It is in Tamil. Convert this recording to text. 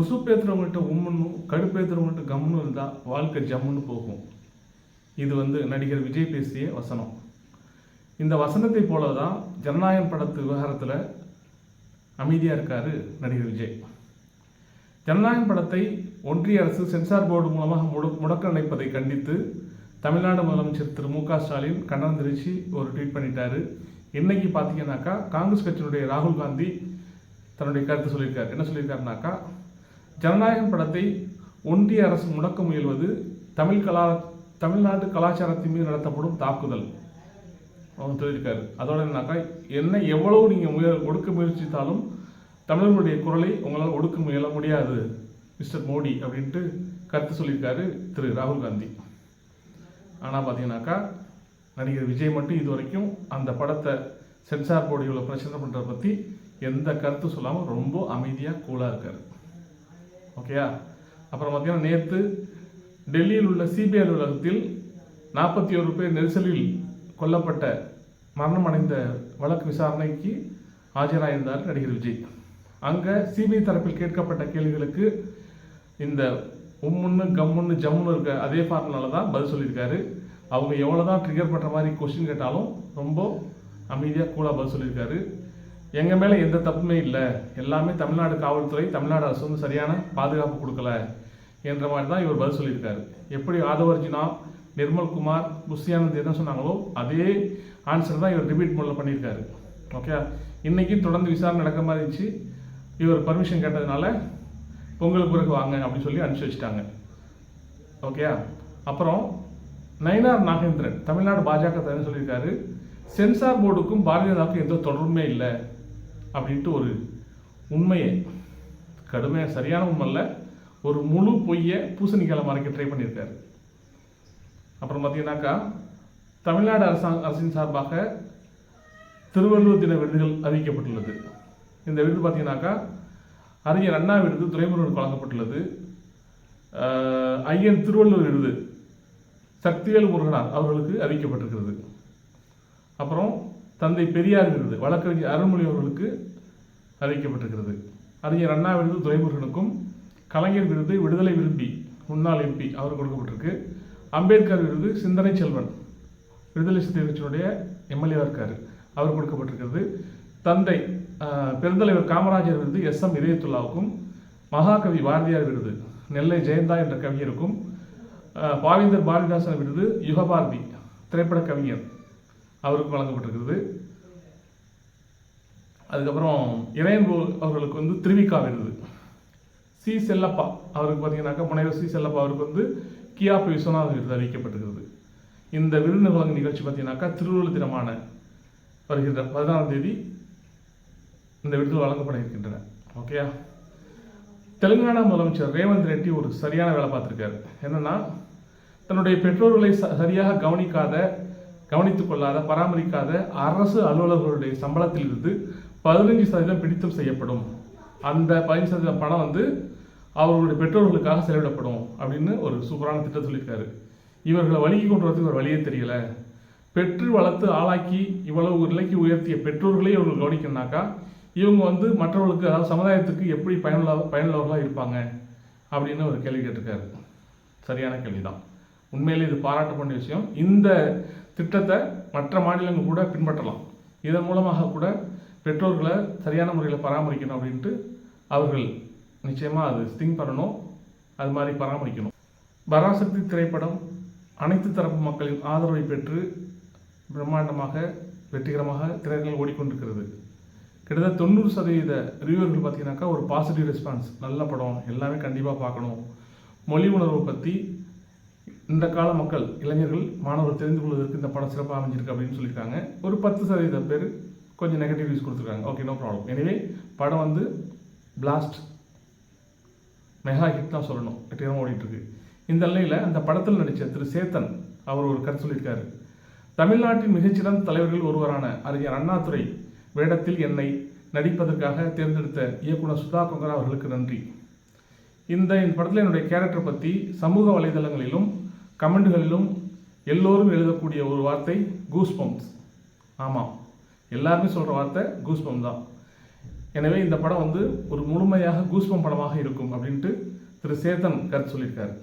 உசுப்பேத்துறவங்கள்ட்ட உம்முன்னும் கடுப்பேத்துறவங்கள்ட்ட கம்முன்னு இருந்தால் வாழ்க்கை ஜம்முன்னு போகும். இது வந்து நடிகர் விஜய் பேசிய வசனம். இந்த வசனத்தை போல தான் ஜனநாயகம் படத்து விவகாரத்தில் அமைதியாக இருக்காரு நடிகர் விஜய். ஜனநாயகம் படத்தை ஒன்றிய அரசு சென்சார் போர்டு மூலமாக முடு முடக்க நினைப்பதை கண்டித்து தமிழ்நாடு முதலமைச்சர் திரு மு க ஸ்டாலின் கண்டனம் தெரிவித்து ஒரு ட்வீட் பண்ணிட்டாரு. இன்னைக்கு பார்த்தீங்கன்னாக்கா காங்கிரஸ் கட்சியினுடைய ராகுல் காந்தி தன்னுடைய கருத்து சொல்லியிருக்காரு. என்ன சொல்லியிருக்காருனாக்கா ஜனநாயகம் படத்தை ஒன்றிய அரசு முடக்க முயல்வது தமிழ் கலா தமிழ்நாட்டு கலாச்சாரத்தின் மீது நடத்தப்படும் தாக்குதல். அவங்க சொல்லியிருக்காரு. அதோட என்னன்னாக்கா என்ன எவ்வளவு நீங்கள் முய ஒடுக்க முயற்சித்தாலும் தமிழர்களுடைய குரலை உங்களால் ஒடுக்க முயல முடியாது மிஸ்டர் மோடி அப்படின்ட்டு கருத்து சொல்லியிருக்காரு திரு ராகுல் காந்தி. ஆனால் பார்த்தீங்கன்னாக்கா நடிகர் விஜய் மட்டும் இது வரைக்கும் அந்த படத்தை சென்சார் போர்டு இவ்வளோ பிரச்சனை பண்ணுறத பற்றி எந்த கருத்து சொல்லாமல் ரொம்ப அமைதியாக கூலாக இருக்கார். ஓகேயா? அப்புறம் பார்த்தீங்கன்னா நேற்று டெல்லியில் உள்ள சிபிஐ அலுவலகத்தில் நாற்பத்தி ஒரு பேர் நெரிசலில் கொல்லப்பட்ட மரணம் அடைந்த வழக்கு விசாரணைக்கு ஆஜராயிருந்தார் நடிகர் விஜய். அங்கே சிபிஐ தரப்பில் கேட்கப்பட்ட கேள்விகளுக்கு இந்த உம்முன்னு கம்முன்னு ஜம்முன்னு இருக்க அதே ஃபார்முலால தான் பதில் சொல்லியிருக்காரு. அவங்க எவ்வளோ தான் ட்ரிகர் பண்ணுற மாதிரி கொஸ்டின் கேட்டாலும் ரொம்ப அமைதியாக கூலாக பதில் சொல்லியிருக்காரு. எங்கள் மேலே எந்த தப்புமே இல்லை. எல்லாமே தமிழ்நாடு காவல்துறை தமிழ்நாடு அரசு வந்து சரியான பாதுகாப்பு கொடுக்கல என்ற மாதிரி தான் இவர் பதில் சொல்லியிருக்காரு. எப்படி ஆதவர்ஜினா நிர்மல்குமார் புஷியானந்த் என்ன சொன்னாங்களோ அதே ஆன்சர் தான் இவர் ரிபீட் மோடில் பண்ணியிருக்காரு. ஓகே இன்றைக்கி தொடர்ந்து விசாரணை நடக்க மாதிரி இருந்துச்சு. இவர் பர்மிஷன் கேட்டதுனால பொங்கலுக்கு பிறகு வாங்க அப்படின்னு சொல்லி அனுப்பிச்சி வச்சுட்டாங்க. ஓகேயா அப்புறம் நயினார் நாகேந்திரன் தமிழ்நாடு பாஜக தலைவர் சொல்லியிருக்காரு சென்சார் போர்டுக்கும் பாரதிய ஜனதாவுக்கும் எந்த தொடர்புமே இல்லை. அப்படின்ட்டு ஒரு உண்மையை கடுமையாக சரியான உண்மை இல்லை ஒரு முழு பொய்யை பூசணிக்கால மறைக்க ட்ரை பண்ணியிருக்காரு. அப்புறம் பார்த்தீங்கன்னாக்கா தமிழ்நாடு அரசாங்க அரசின் சார்பாக திருவள்ளுவர் தின விருதுகள் அறிவிக்கப்பட்டுள்ளது. இந்த விருது பார்த்தீங்கன்னாக்கா அறிஞர் அண்ணா விருது துறைமுருகனுக்கு வழங்கப்பட்டுள்ளது. ஐயன் திருவள்ளுவர் விருது சக்திவேல் முருகனார் அவர்களுக்கு அறிவிக்கப்பட்டிருக்கிறது. அப்புறம் தந்தை பெரியார் விருது வழக்கறிஞர் அருள்மொழி அவர்களுக்கு அறிவிக்கப்பட்டிருக்கிறது. அறிஞர் அண்ணா விருது துரைமுருகனுக்கும் கலைஞர் விருது விடுதலை விரும்பி முன்னாள் எம்பி அவருக்கு கொடுக்கப்பட்டிருக்கு. அம்பேத்கர் விருது சிந்தனை செல்வன் விடுதலை சிறுத்தை கட்சியினுடைய எம்எல்ஏவாக இருக்கார் அவர் கொடுக்கப்பட்டிருக்கிறது. தந்தை பெருந்தலைவர் காமராஜர் விருது எஸ் எம் இதயத்துல்லாவுக்கும் மகாகவி பாரதியார் விருது நெல்லை ஜெயந்தா என்ற கவிஞருக்கும் பாவேந்தர் பாரதிதாசன் விருது யுகபாரதி திரைப்பட கவிஞர். அவருக்கு வழங்கப்பட்டிருக்கிறது. அதுக்கப்புறம் இறையன்பு அவர்களுக்கு வந்து திருவிக்கா விருது. சி செல்லப்பா அவருக்கு பார்த்தீங்கன்னாக்கா முனைவர் சி செல்லப்பா அவருக்கு வந்து கியாப்பு விஸ்வநாத விருது அறிவிக்கப்பட்டிருக்கிறது. இந்த விருது வழங்கும் நிகழ்ச்சி பார்த்தீங்கன்னாக்கா திருவள்ளுவர் தினமான வருகின்ற பதினாறாம் தேதி இந்த விருது வழங்கப்பட இருக்கின்றன ஓகேயா தெலுங்கானா முதலமைச்சர் ரேவந்த் ரெட்டி ஒரு சரியான வேலை பார்த்துருக்காரு. என்னன்னா தன்னுடைய பெற்றோர்களை ச- சரியாக கவனிக்காத கவனித்துக் கொள்ளாத பராமரிக்காத அரசு அலுவலர்களுடைய சம்பளத்திலிருந்து பதினஞ்சு சதவீதம் பிடித்தம் செய்யப்படும். அந்த பதினஞ்சு சதவீதம் பணம் வந்து அவர்களுடைய பெற்றோர்களுக்காக செலவிடப்படும் அப்படின்னு ஒரு சூப்பரான திட்டம் சொல்லியிருக்காரு. இவர்களை வழிக்கு கொண்டு வரதுக்கு ஒரு வழியே தெரியல. பெற்று வளர்த்து ஆளாக்கி இவ்வளவு ஒரு நிலைக்கு உயர்த்திய பெற்றோர்களே இவர்கள் கவனிக்கணும்னாக்கா இவங்க வந்து மற்றவர்களுக்கு அதாவது சமுதாயத்துக்கு எப்படி பயனுள்ள பயனுள்ளவர்களாக இருப்பாங்க அப்படின்னு ஒரு கேள்வி கேட்டிருக்காரு. சரியான கேள்விதான். உண்மையிலே இது பாராட்ட வேண்டிய விஷயம். இந்த திட்டத்தை மற்ற மாநிலங்கள் கூட பின்பற்றலாம். இதன் மூலமாக கூட பெற்றோர்களை சரியான முறையில் பராமரிக்கணும் அப்படின்ட்டு அவர்கள் நிச்சயமாக அது திங்க் பண்ணணும். அது மாதிரி பராமரிக்கணும். பராசக்தி திரைப்படம் அனைத்து தரப்பு மக்களின் ஆதரவை பெற்று பிரம்மாண்டமாக வெற்றிகரமாக திரைகள் ஓடிக்கொண்டிருக்கிறது. கிட்டத்தட்ட தொண்ணூறு சதவீத ரிவ்யூவர்கள் பார்த்தீங்கன்னாக்கா ஒரு பாசிட்டிவ் ரெஸ்பான்ஸ் நல்ல படம். எல்லாமே கண்டிப்பாக பார்க்கணும். மொழி உணர்வை பற்றி இந்த கால மக்கள் இளைஞர்கள் மாணவர்கள் தெரிந்து கொள்வதற்கு இந்த படம் சிறப்பாக அமைஞ்சிருக்கு அப்படின்னு சொல்லியிருக்காங்க. ஒரு பத்து சதவீத பேர் கொஞ்சம் நெகட்டிவ் ரிவ்யூஸ் கொடுத்துருக்காங்க. ஓகே நோ ப்ராப்ளம் எனவே படம் வந்து பிளாஸ்ட் மெகா ஹிட் தான் சொல்லணும். வெற்றிகரமாக ஓடிட்டுருக்கு. இந்த நிலையில் அந்த படத்தில் நடித்த திரு. சேத்தன் அவர் ஒரு கருத்து சொல்லியிருக்காரு. தமிழ்நாட்டின் மிகச்சிறந்த தலைவர்கள் ஒருவரான அறிஞர் அண்ணாதுரை வேடத்தில் என்னை நடிப்பதற்காக தேர்ந்தெடுத்த இயக்குனர் சுதா கொங்கரா அவர்களுக்கு நன்றி. இந்த இந்த படத்தில் என்னுடைய கேரக்டர் பற்றி சமூக வலைதளங்களிலும் கமெண்ட்களிலும் எல்லோரும் எழுதக்கூடிய ஒரு வார்த்தை கூஸ் பம்ப்ஸ் ஆமாம் எல்லாருமே சொல்கிற வார்த்தை கூஸ் பம்ப் தான். எனவே இந்த படம் வந்து ஒரு முழுமையாக கூஸ்பம் படமாக இருக்கும் அப்படின்ட்டு திரு சேத்தன் கருத்து சொல்லியிருக்காரு.